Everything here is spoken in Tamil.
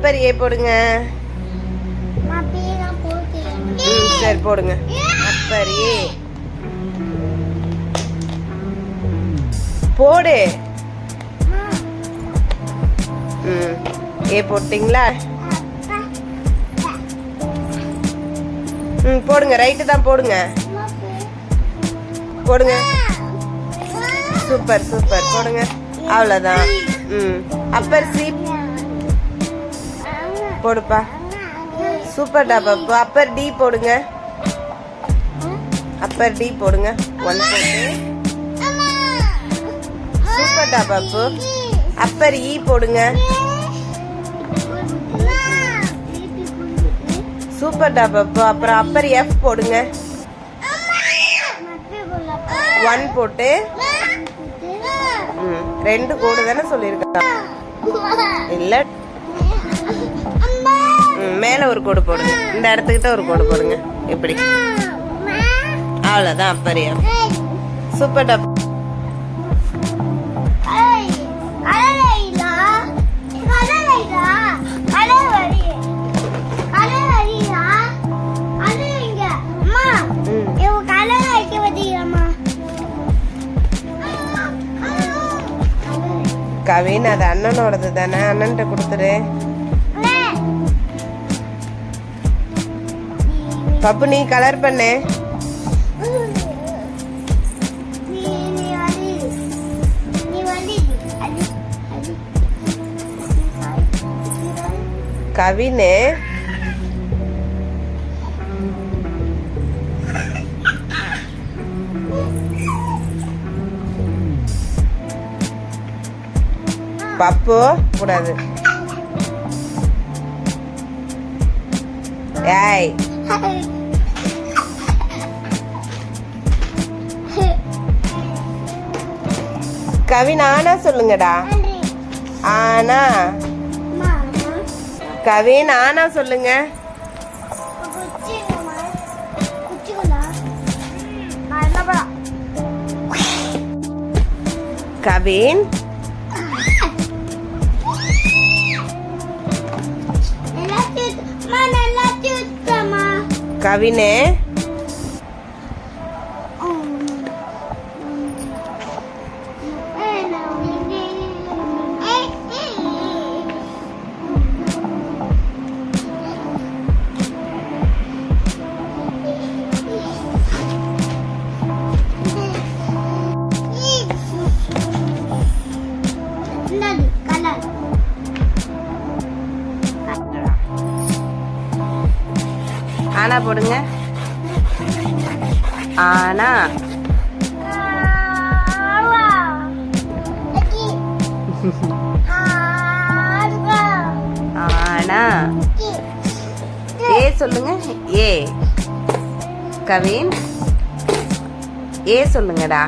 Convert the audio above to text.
அப்பர் ஏ போடுங்க ம் சரி போடுங்க. அப்பர் ஏ போடு. ம் ஏ போட்டிங்களா? ம் போடுங்க ரைட்டு தான் போடுங்க. போடுங்க. சூப்பர் சூப்பர் போடுங்க. அவ்வளோதான் ம் அப்பர் சி போடுப்பா. சூப்பர் டா பப்பு. அப்பர் டி போடுங்க. அப்பர் டி போடுங்க. ஒன் போட்டு சூப்பர் டா பப்பு. அப்பர் இ போடுங்க. சூப்பர் டா பப்பு. அப்புறம் அப்பர் எஃப் போடுங்க. ஒன் போட்டு. ரெண்டு கோடு தானே சொல்லியிருக்கா. இல்ல. மேலே ஒரு கோடு போடுங்க. இந்த இடத்துக்கிட்ட ஒரு கோடு போடுங்க. இப்படி. அவ்வளோதான் அப்பர் சூப்பர் டப் கவின் அது அண்ணனோடது தானே அண்ணன்ட்ட கொடுத்துரு பப்பு நீ கலர் பண்ணு. கவினு. பப்பு கூடாது. ஏய். கவின் ஆனா சொல்லுங்கடா. ஆனா. கவின் ஆனா சொல்லுங்க. கவின். கவினே. ஆனா போடுங்க. ஆனா. ஆனா. ஏ சொல்லுங்க. ஏ. கவின். ஏ சொல்லுங்கடா.